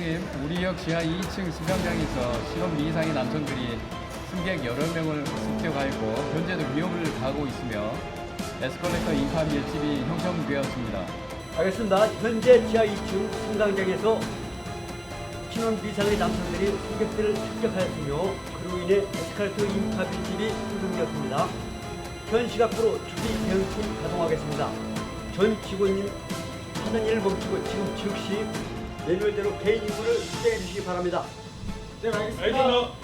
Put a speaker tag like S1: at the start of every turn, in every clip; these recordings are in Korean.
S1: 소장님, 우리 역 지하 2층 승강장에서 신혼 미이상의 남성들이 승객 여러 명을 습격하였고 현재도 위협을 가하고 있으며 에스컬레이터 인파 밀집이 형성되었습니다.
S2: 알겠습니다. 현재 지하 2층 승강장에서 신원 비상의 남성들이 승객들을 습격하였으며 그로 인해 에스컬레이터 인파 밀집이 형성되었습니다. 현 시각으로 추비 대응팀 가동하겠습니다. 전 직원님 하던 일을 멈추고 지금 즉시 매뉴얼대로 개인 임무를 수행해 주시기 바랍니다. 네, 알겠습니다.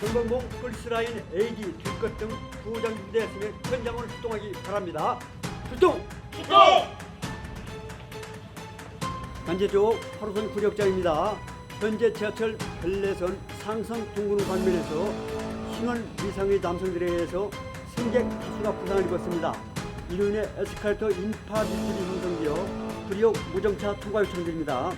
S2: 경방봉 폴스라인 AD 뒷것 등 부장 준비되었으면 현장으로 출동하기 바랍니다. 출동! 출동! 간제조 8호선 구력장입니다. 현재 지하철 별내선 상선 동군 관면에서 신원 미상의 남성들에 의해서 승객 다수가 부상을 입었습니다. 이로 인해 에스컬레이터 인파 밀집이 형성되어 구리역 무정차 통과 요청드립니다.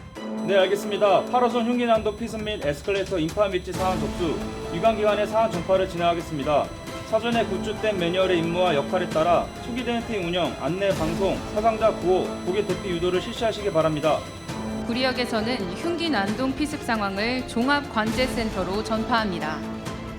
S3: 네 알겠습니다. 8호선 흉기난도 피습 및 에스컬레이터 인파 밀집 상황 접수, 유관기관의 상황 전파를 진행하겠습니다. 사전에 구축된 매뉴얼의 임무와 역할에 따라 초기 대응팀 운영, 안내 방송, 사상자 구호, 고객 대피 유도를 실시하시기 바랍니다.
S4: 구리역에서는 흉기 난동 피습 상황을 종합관제센터로 전파합니다.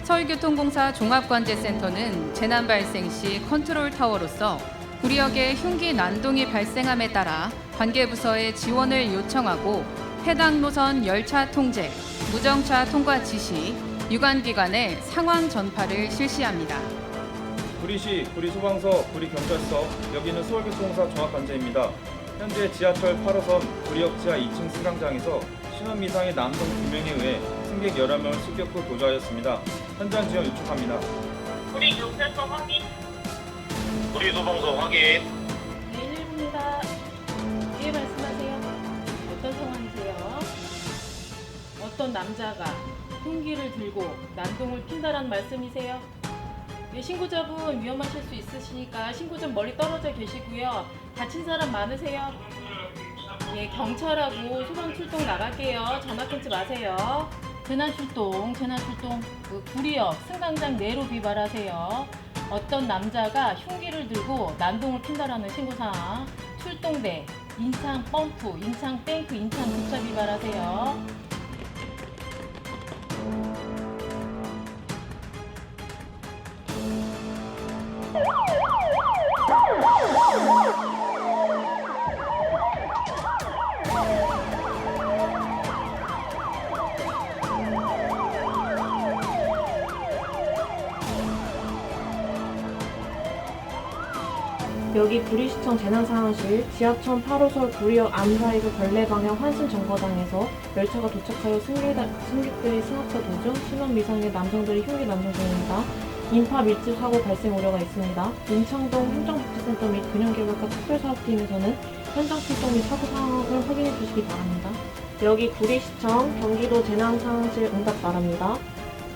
S4: 서울교통공사 종합관제센터는 재난 발생 시 컨트롤 타워로서 구리역에 흉기 난동이 발생함에 따라 관계 부서에 지원을 요청하고 해당 노선 열차 통제, 무정차 통과 지시, 유관기관에 상황 전파를 실시합니다.
S3: 구리시, 구리소방서, 구리경찰서, 여기는 서울교통공사 종합관제입니다. 현재 지하철 8호선 구리역 지하 2층 승강장에서 신원 미상의 남성 2명에 의해 승객 여러 명을 습격 후 도주하였습니다. 현장 지원 요청합니다.
S5: 우리 경찰서 확인.
S6: 우리 소방서 확인.
S7: 네, 119입니다. 예, 말씀하세요. 어떤 상황이세요? 어떤 남자가 흉기를 들고 난동을 핀다라는 말씀이세요? 예, 신고자분 위험하실 수 있으시니까 신고자 멀리 떨어져 계시고요. 다친 사람 많으세요? 예, 경찰하고 소방 출동 나갈게요. 전화 끊지 마세요. 재난 출동, 재난 출동, 그 구리역 승강장 내로 비발하세요. 어떤 남자가 흉기를 들고 난동을 핀다라는 신고사항. 출동대, 인창 펌프, 인창 탱크, 인창 주차 비발하세요.
S8: 여기 구리시청 재난상황실 지하철 8호선 구리역 암사에서 벌레 방향 환승 정거장에서 열차가 도착하여 승객, 승객들이 승합차 도중 신원 미상의 남성들이 흉기 난동 중입니다. 인파 밀집 사고 발생 우려가 있습니다. 인창동 행정복지센터 및 균형개발과 특별사업팀에서는 현장 출동 및 사고 상황을 확인해 주시기 바랍니다. 여기 구리시청 경기도 재난상황실 응답 바랍니다.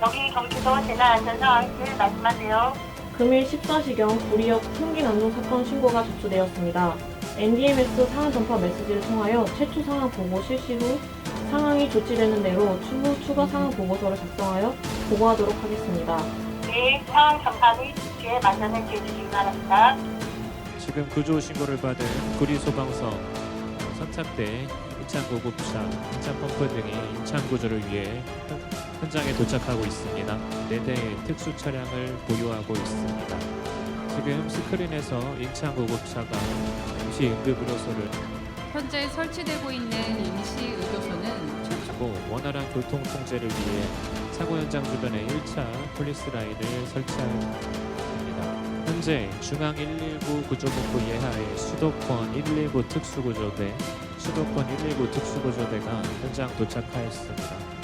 S5: 여기 경기도 재난안전상황실 말씀하세요.
S8: 금일 14시경 구리역 흉기 난동 사건 신고가 접수되었습니다. NDMS 상황 전파 메시지를 통하여 최초 상황 보고 실시 후 상황이 조치되는 대로 추후 추가 상황 보고서를 작성하여 보고하도록 하겠습니다.
S5: 네, 상황 전파 및 주치에 만전을 기해주시기 바랍니다.
S9: 지금 구조 신고를 받은 구리 소방서 선착대, 인창 구급차, 인창 펌프 등이 인창 구조를 위해 현- 현장에 도착하고 있습니다. 네 대의 특수 차량을 보유하고 있습니다. 지금 스크린에서 인창 구급차가 임시 응급 의료소를
S4: 현재 설치되고 있는 임시 의료소는 최초
S9: 고 원활한 교통 통제를 위해 사고 현장 주변에 1차 폴리스 라인을 설치합니다. 현재 중앙 119 구조본부 예하의 수도권 119 특수구조대, 수도권 119 특수구조대가 현장 도착하였습니다.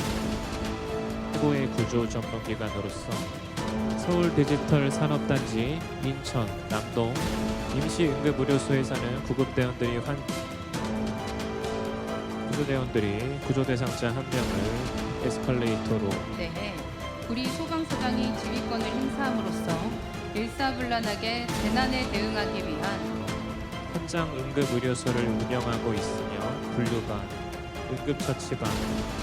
S9: 최고의 구조 전문 기관으로서 서울 디지털 산업단지, 인천, 남동 임시 응급의료소에서는 구급대원들이 환 구조대원들이 구조대상자 한 명을 에스컬레이터로
S4: 네, 우리 소방서장이 지휘권을 행사함으로써 일사불란하게 재난에 대응하기 위한
S9: 현장 응급 의료소를 운영하고 있으며 분류관, 응급처치반,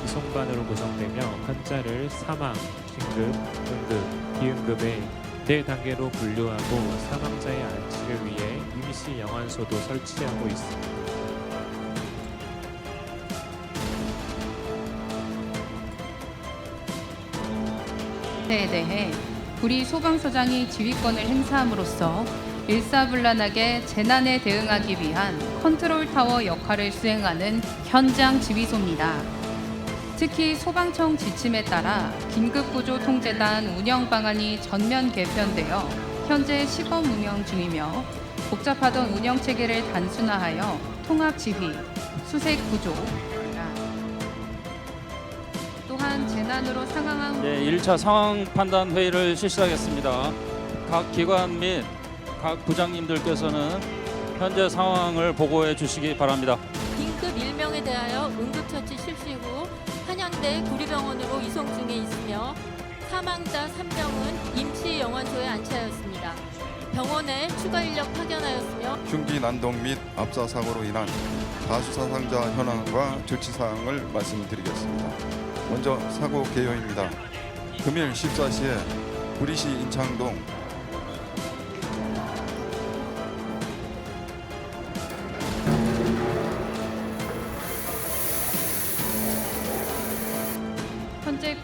S9: 이송반으로 구성되며 환자를 사망, 긴급, 응급, 비응급의 네 단계로 분류하고 사망자의 안치를 위해 임시 영안소도 설치하고 있습니다.
S4: 에 대해 구리 소방서장이 지휘권을 행사함으로써 일사불란하게 재난에 대응하기 위한 컨트롤 타워 역할을 수행하는 현장 지휘소입니다. 특히 소방청 지침에 따라 긴급구조통제단 운영 방안이 전면 개편되어 현재 시범 운영 중이며 복잡하던 운영 체계를 단순화하여 통합 지휘, 수색 구조, 또한 재난으로 상황한
S10: 네, 1차 상황 판단 회의를 실시하겠습니다. 각 기관 및 각 부장님들께서는 현재 상황을 보고해 주시기 바랍니다.
S11: 긴급 일명에 대하여 응급처치 실시 후 한양대 구리병원으로 이송 중에 있으며 사망자 3명은 임시 영안소에 안치하였습니다. 병원에 추가 인력 파견하였으며
S12: 흉기 난동 및 압사 사고로 인한 다수 사상자 현황과 조치 사항을 말씀드리겠습니다. 먼저 사고 개요입니다. 금일 14시에 구리시 인창동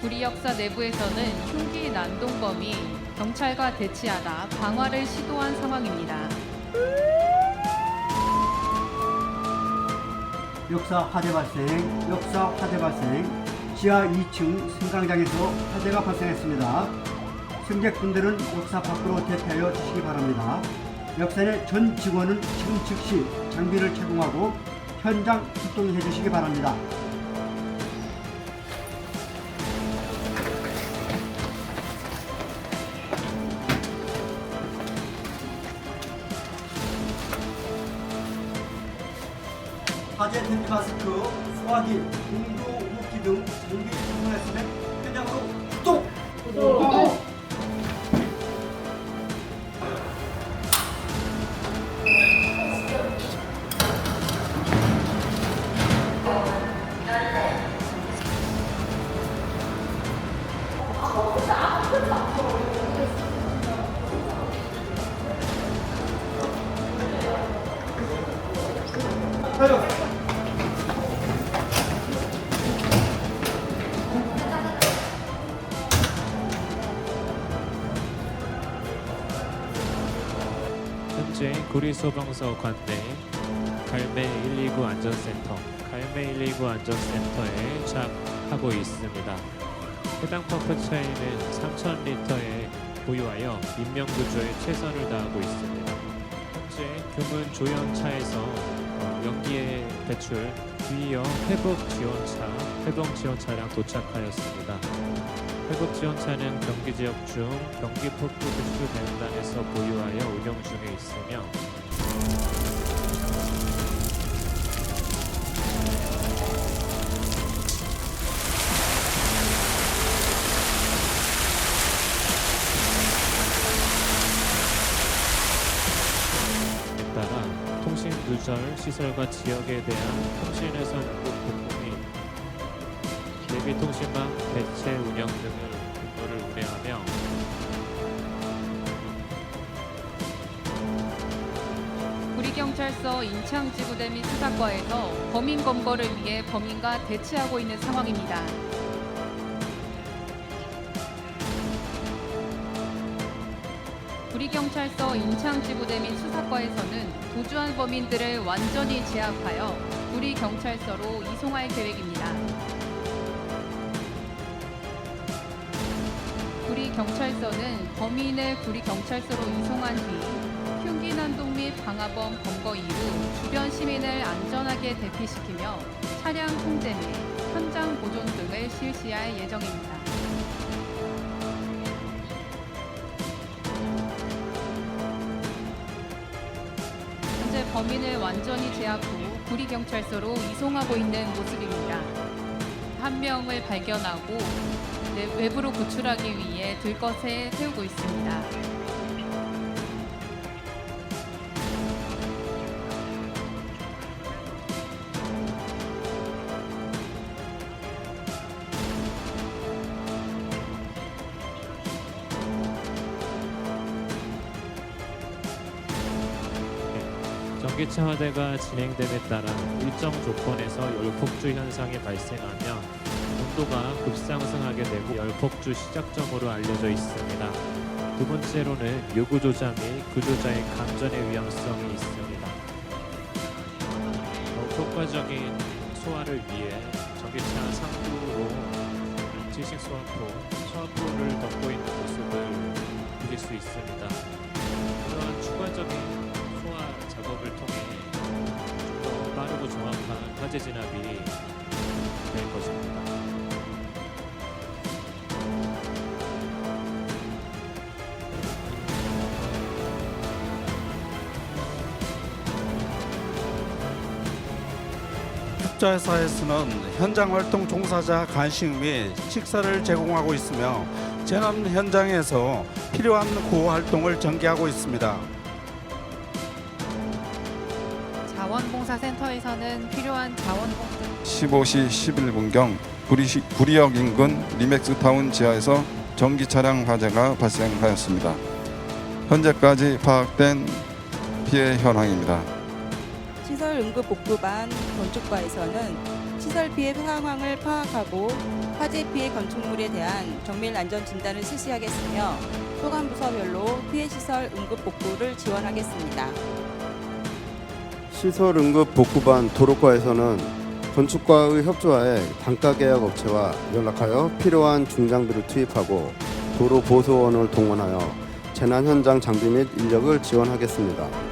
S4: 구리 역사 내부에서는 흉기 난동범이 경찰과 대치하다 방화를 시도한 상황입니다.
S2: 역사 화재 발생, 역사 화재 발생, 지하 2층 승강장에서 화재가 발생했습니다. 승객분들은 역사 밖으로 대피하여 주시기 바랍니다. 역사 내전 직원은 지금 즉시 장비를 착용하고 현장 출동해 주시기 바랍니다. 대피 마스크, 소화기, 공조 무기 등 장비 착용했으면 현장으로 출동!
S9: 현재 구리소방서 관내 갈매 129 안전센터, 갈매 129 안전센터에 착하고 있습니다. 해당 펌프 차이는 3,000리터에 보유하여 인명구조에 최선을 다하고 있습니다. 현재 교문 조연차에서 어, 연기의 배출, 뒤이어 회복 지원차, 회복 지원 차량 도착하였습니다. 회복 지원차는 경기 지역 중 경기 폭포 특수 대응단에서 보유하여 운영 중에 있으며 에 따라 통신 누설 시설과 지역에 대한 및 대비 통신망 대체 운영 등을 근무를 운행하며
S4: 구리경찰서 인창지구대 및 수사과에서 범인 검거를 위해 범인과 대치하고 있는 상황입니다. 구리경찰서 인창지구대 및 수사과에서는 도주한 범인들을 완전히 제압하여 구리경찰서로 이송할 계획입니다. 구리 경찰서는 범인을 구리 경찰서로 이송한 뒤 흉기 난동 및 방화범 검거 이후 주변 시민을 안전하게 대피시키며 차량 통제 및 현장 보존 등을 실시할 예정입니다. 현재 범인을 완전히 제압 후 구리 경찰서로 이송하고 있는 모습입니다. 한 명을 발견하고 내- 외부로 구출하기 위해 들것에 세우고 있습니다.
S9: 네, 전기차 화대가 진행됨에 따라 일정 조건에서 열폭주 현상이 발생하며 온도가 급상승하게 되고 열폭주 시작점으로 알려져 있습니다. 두 번째로는 요구조자 및 구조자의 감전의 위험성이 있습니다. 더욱 효과적인 소화를 위해 전기차 상부로 지식 소화포, 소화포를 덮고 있는 모습을 보실 수 있습니다. 이러한 추가적인 소화 작업을 통해 좀더 빠르고 정확한 화재 진압이
S13: 투자회사에서는 현장 활동 종사자 간식 및 식사를 제공하고 있으며 재난 현장에서 필요한 구호 활동을 전개하고 있습니다.
S4: 자원봉사센터에서는 필요한 자원봉사
S12: 15시 11분경 구리시, 구리역 인근 리맥스타운 지하에서 전기 차량 화재가 발생하였습니다. 현재까지 파악된 피해 현황입니다.
S14: 시설 응급 복구반 건축과에서는 시설 피해 상황을 파악하고 화재 피해 건축물에 대한 정밀 안전 진단을 실시하겠으며 소관 부서별로 피해 시설 응급 복구를 지원하겠습니다.
S15: 시설 응급 복구반 도로과에서는 건축과의 협조하에 단가 계약 업체와 연락하여 필요한 중장비를 투입하고 도로 보수원을 동원하여 재난 현장 장비 및 인력을 지원하겠습니다.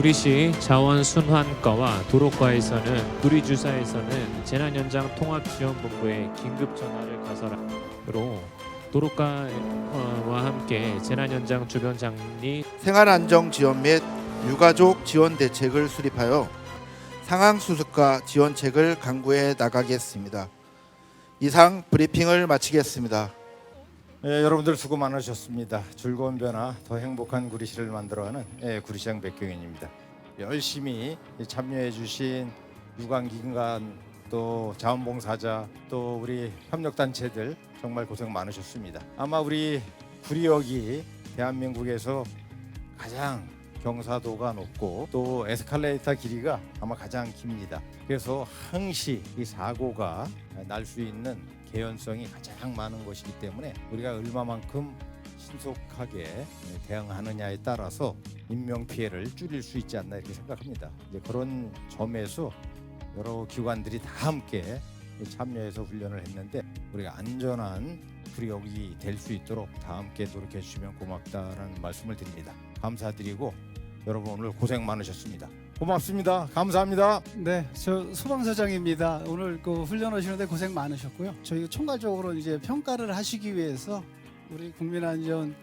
S9: 구리시 자원순환과와 도로과에서는 구리주사에서는 재난현장 통합지원본부에 긴급 전화를 가설하로 도로과와 함께 재난현장 주변 장리
S16: 생활안정 지원 및 유가족 지원 대책을 수립하여 상황 수습과 지원책을 강구해 나가겠습니다. 이상 브리핑을 마치겠습니다.
S17: 예, 여러분들 수고 많으셨습니다. 즐거운 변화, 더 행복한 구리시를 만들어가는 예, 구리시장 백경현입니다. 열심히 참여해주신 유관기관 또 자원봉사자 또 우리 협력단체들 정말 고생 많으셨습니다. 아마 우리 구리역이 대한민국에서 가장 경사도가 높고 또 에스컬레이터 길이가 아마 가장 깁니다. 그래서 항시 이 사고가 날 수 있는 개연성이 가장 많은 것이기 때문에 우리가 얼마만큼 신속하게 대응하느냐에 따라서 인명 피해를 줄일 수 있지 않나 이렇게 생각합니다. 이제 그런 점에서 여러 기관들이 다 함께 참여해서 훈련을 했는데 우리가 안전한 구역이 될 수 있도록 다 함께 노력해 주시면 고맙다라는 말씀을 드립니다. 감사드리고 여러분 오늘 고생 많으셨습니다. 고맙습니다. 감사합니다.
S18: 네, 저 소방서장입니다. 오늘 그 훈련 오시는데 고생 많으셨고요. 저희 총괄적으로 이제 평가를 하시기 위해서 우리 국민안전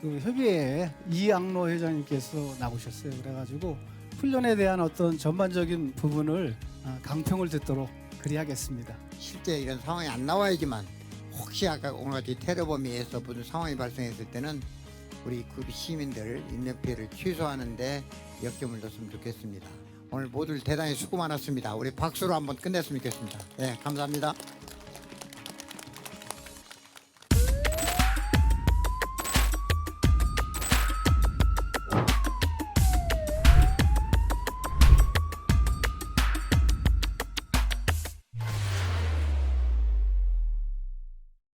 S18: 그 협의회 이양로 회장님께서 나오셨어요. 그래가지고 훈련에 대한 어떤 전반적인 부분을 아, 강평을 듣도록 그리하겠습니다.
S19: 실제 이런 상황이 안 나와야지만 혹시 아까 오늘 같이 테러범위에서 무슨 상황이 발생했을 때는 우리 그 시민들 인명 피해를 취소하는데 역점을 뒀으면 좋겠습니다. 오늘 모두 대단히 수고 많았습니다. 우리 박수로 한번 끝냈으면 좋겠습니다. 네, 감사합니다.